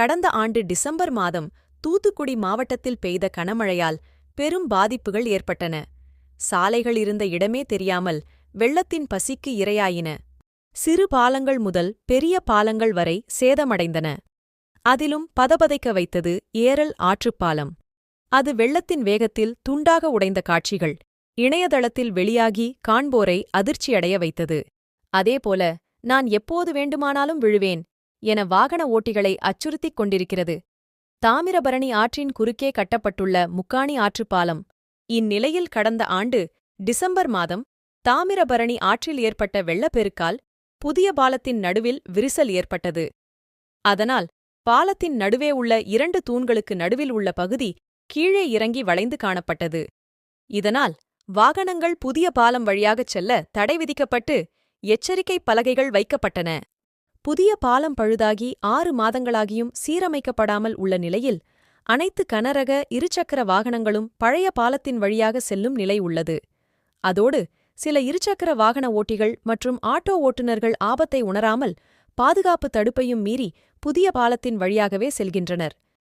கடந்த ஆண்டு டிசம்பர் மாதம் தூத்துக்குடி மாவட்டத்தில் பெய்த கனமழையால் பெரும் பாதிப்புகள் ஏற்பட்டன. சாலைகள் இருந்த இடமே தெரியாமல் வெள்ளத்தின் பசிக்கு இரையாயின. சிறு பாலங்கள் முதல் பெரிய பாலங்கள் வரை சேதமடைந்தன. அதிலும் பதபதைக்க வைத்தது ஏரல் ஆற்றுப்பாலம். அது வெள்ளத்தின் வேகத்தில் துண்டாக உடைந்த காட்சிகள். இணையதளத்தில் வெளியாகி காண்போரை அதிர்ச்சியடைய வைத்தது. அதேபோல நான் எப்போது வேண்டுமானாலும் விழுவேன் என வாகன ஓட்டிகளை அச்சுறுத்திக் கொண்டிருக்கிறது. தாமிரபரணி ஆற்றின் குறுக்கே கட்டப்பட்டுள்ள முக்காணி ஆற்றுப்பாலம் இந்நிலையில் கடந்த ஆண்டு டிசம்பர் மாதம் தாமிரபரணி ஆற்றில் ஏற்பட்ட வெள்ளப்பெருக்கால் புதிய பாலத்தின் நடுவில் விரிசல் ஏற்பட்டது. அதனால் பாலத்தின் நடுவே உள்ள இரண்டு தூண்களுக்கு நடுவில் உள்ள பகுதி கீழே இறங்கி வளைந்து காணப்பட்டது. இதனால் வாகனங்கள் புதிய பாலம் வழியாகச் செல்ல தடை விதிக்கப்பட்டு எச்சரிக்கை பலகைகள் வைக்கப்பட்டன. புதிய பாலம் பழுதாகி ஆறு மாதங்களாகியும் சீரமைக்கப்படாமல் உள்ள நிலையில் அனைத்து கனரக இருசக்கர வாகனங்களும் பழைய பாலத்தின் வழியாக செல்லும் நிலை உள்ளது. அதோடு சில இருசக்கர வாகன ஓட்டிகள் மற்றும் ஆட்டோ ஓட்டுநர்கள் ஆபத்தை உணராமல் பாதுகாப்பு தடுப்பையும் மீறி புதிய பாலத்தின் வழியாகவே செல்கின்றனர்.